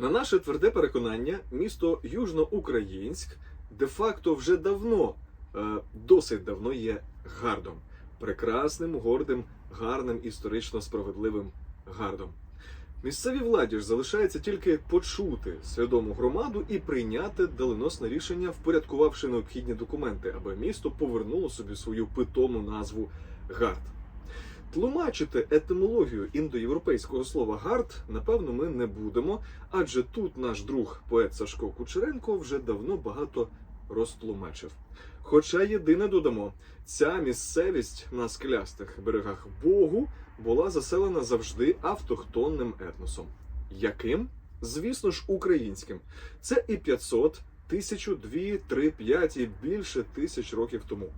На наше тверде переконання, місто Южноукраїнськ де-факто вже давно, е, досить давно є гардом, прекрасним, гордим, гарним, історично справедливим гардом. Місцевій владі ж залишається тільки почути свідому громаду і прийняти доленосне рішення, впорядкувавши необхідні документи, аби місто повернуло собі свою питому назву гард. Тлумачити етимологію індоєвропейського слова гард, напевно, ми не будемо, адже тут наш друг поет Сашко Кучеренко вже давно багато розтлумачив. Хоча єдине додамо, ця місцевість на скелястих берегах Богу була заселена завжди автохтонним етносом. Яким? Звісно ж, українським. Це і 500, тисячу, дві, три, п'ять і більше тисяч років тому.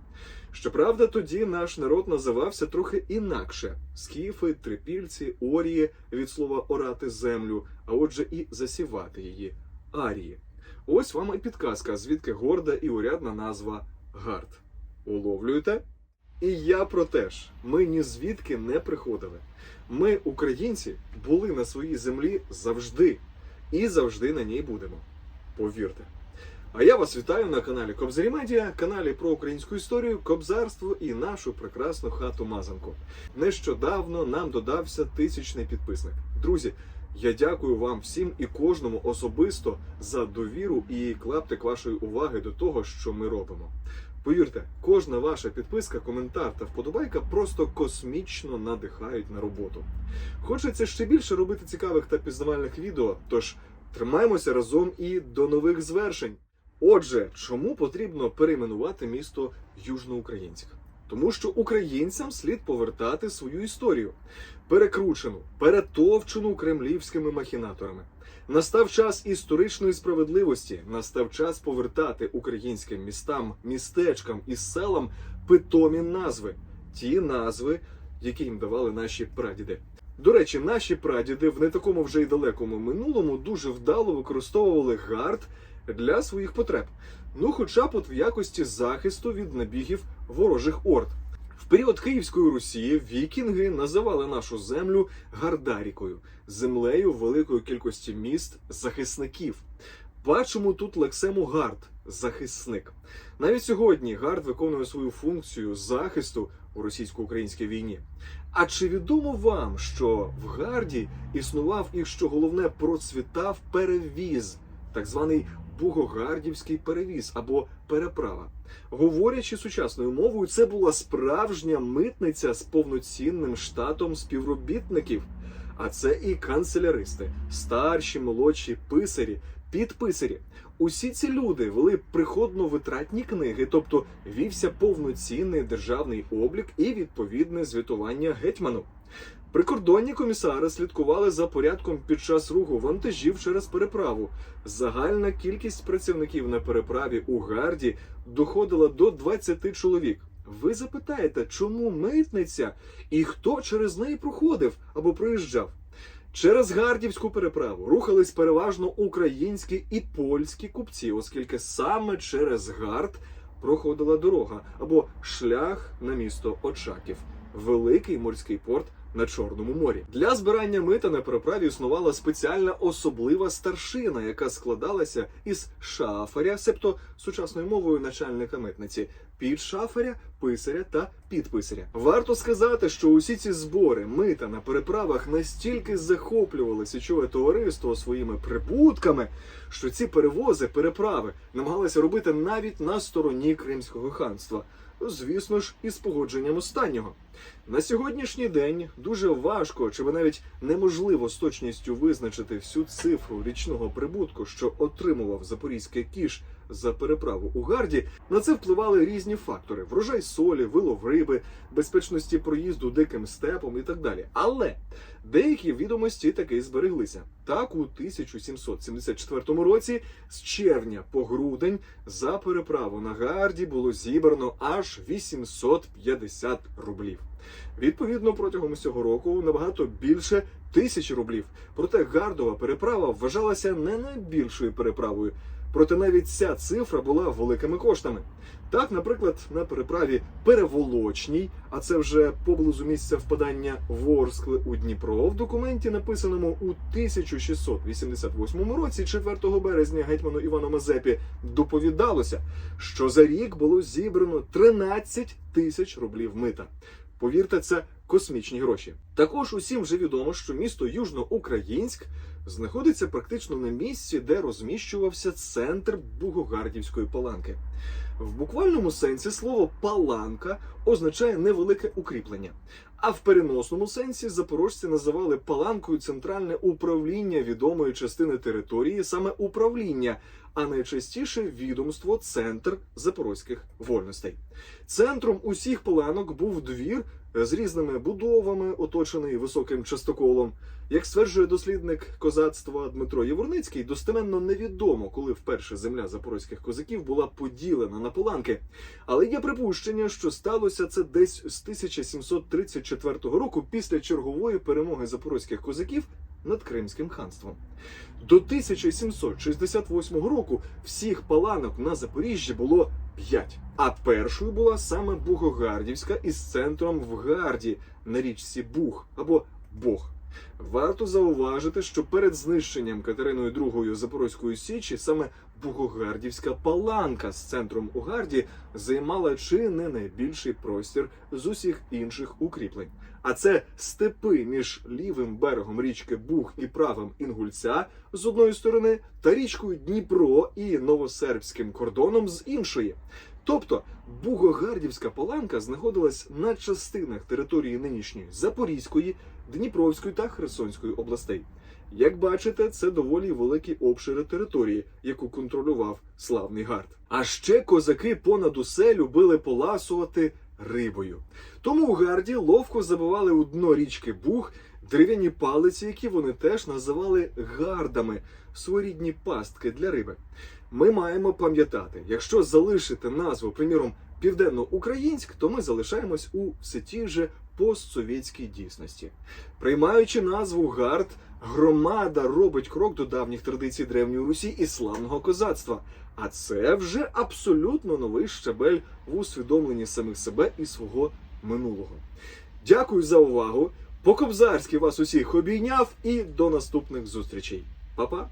Щоправда, тоді наш народ називався трохи інакше: скіфи, трипільці, орії від слова орати землю, а отже, і засівати її арії. Ось вам і підказка, звідки горда і урядна назва гард. Уловлюєте? І я про те ж. Ми ні звідки не приходили. Ми, українці, були на своїй землі завжди і завжди на ній будемо. Повірте. А я вас вітаю на каналі Кобзарі Медіа, каналі про українську історію, кобзарство і нашу прекрасну хату Мазанку. Нещодавно нам додався тисячний підписник. Друзі, я дякую вам всім і кожному особисто за довіру і клаптик вашої уваги до того, що ми робимо. Повірте, кожна ваша підписка, коментар та вподобайка просто космічно надихають на роботу. Хочеться ще більше робити цікавих та пізнавальних відео, тож тримаємося разом і до нових звершень. Отже, чому потрібно перейменувати місто Южноукраїнськ? Тому що українцям слід повертати свою історію, перекручену, перетовчену кремлівськими махінаторами. Настав час історичної справедливості, настав час повертати українським містам, містечкам і селам питомі назви, ті назви, які їм давали наші прадіди. До речі, наші прадіди в не такому вже й далекому минулому дуже вдало використовували гард для своїх потреб. Ну, хоча б от в якості захисту від набігів ворожих орд. В період Київської Русі вікінги називали нашу землю Гардарікою, землею великої кількості міст захисників. Бачимо тут лексему гард захисник. Навіть сьогодні гард виконує свою функцію захисту у російсько-українській війні. А чи відомо вам, що в гарді існував і що головне процвітав перевіз, так званий Бугогардівський перевіз або переправа? Говорячи сучасною мовою, це була справжня митниця з повноцінним штатом співробітників. А це і канцеляристи, старші, молодші писарі, підписарі. Усі ці люди вели приходно-витратні книги, тобто вівся повноцінний державний облік і відповідне звітування гетьману. Прикордонні комісари слідкували за порядком під час руху вантажів через переправу. Загальна кількість працівників на переправі у гарді доходила до 20 чоловік. Ви запитаєте, чому митниця і хто через неї проходив або проїжджав? Через Гардівську переправу рухались переважно українські і польські купці, оскільки саме через Гард проходила дорога або шлях на місто Очаків, великий морський порт на Чорному морі. Для збирання мита на переправі існувала спеціальна особлива старшина, яка складалася із шафаря, себто сучасною мовою начальника митниці, підшафаря, писаря та підписаря. Варто сказати, що усі ці збори мита на переправах настільки захоплювали січове товариство своїми прибутками, що ці перевози, переправи намагалися робити навіть на стороні Кримського ханства. Звісно ж, із погодженням останнього. На сьогоднішній день дуже важко, чи навіть неможливо з точністю визначити всю цифру річного прибутку, що отримував запорізький кіш за переправу у гарді. На це впливали різні фактори: врожай солі, вилов риби, безпечності проїзду диким степом і так далі. Але деякі відомості таки збереглися. Так, у 1774 році з червня по грудень за переправу на гарді було зібрано аж 850 рублів. Відповідно, протягом усього року набагато більше тисячі рублів. Проте гардова переправа вважалася не найбільшою переправою. Проте навіть ця цифра була великими коштами. Так, наприклад, на переправі Переволочній, а це вже поблизу місця впадання Ворскли у Дніпро, в документі, написаному у 1688 році, 4 березня гетьману Івану Мазепі, доповідалося, що за рік було зібрано 13 тисяч рублів мита. Повірте, це космічні гроші. Також усім вже відомо, що місто Южноукраїнськ знаходиться практично на місці, де розміщувався центр Бугогардівської паланки. В буквальному сенсі слово паланка означає невелике укріплення. А в переносному сенсі запорожці називали паланкою центральне управління відомої частини території, саме управління, а найчастіше відомство центр запорозьких вольностей. Центром усіх паланок був двір з різними будовами, оточений високим частоколом. Як стверджує дослідник козацтва Дмитро Єворницький, достеменно невідомо, коли вперше земля запорозьких козаків була поділена на поланки. Але є припущення, що сталося це десь з 1734 року після чергової перемоги запорозьких козаків над Кримським ханством. До 1768 року всіх паланок на Запоріжжі було 5. А першою була саме Бугогардівська із центром в Гарді на річці Буг або Бог. Варто зауважити, що перед знищенням Катериною II Запорозької Січі саме Бугогардівська паланка з центром у Гарді займала чи не найбільший простір з усіх інших укріплень. А це степи між лівим берегом річки Буг і правим Інгульця з одної сторони та річкою Дніпро і новосербським кордоном з іншої. Тобто Бугогардівська паланка знаходилась на частинах території нинішньої Запорізької, Дніпровської та Херсонської областей. Як бачите, це доволі великі обшири території, яку контролював славний гард. А ще козаки понад усе любили поласувати рибою. Тому у гарді ловко забивали у дно річки Буг дерев'яні палиці, які вони теж називали гардами, своєрідні пастки для риби. Ми маємо пам'ятати, якщо залишити назву, приміром, південноукраїнськ, то ми залишаємось у все тій же постсовєтській дійсності. Приймаючи назву гард, громада робить крок до давніх традицій древньої Русі і славного козацтва. А це вже абсолютно новий щабель в усвідомленні самих себе і свого минулого. Дякую за увагу. По-кобзарськи вас усіх обійняв і до наступних зустрічей. Па-па!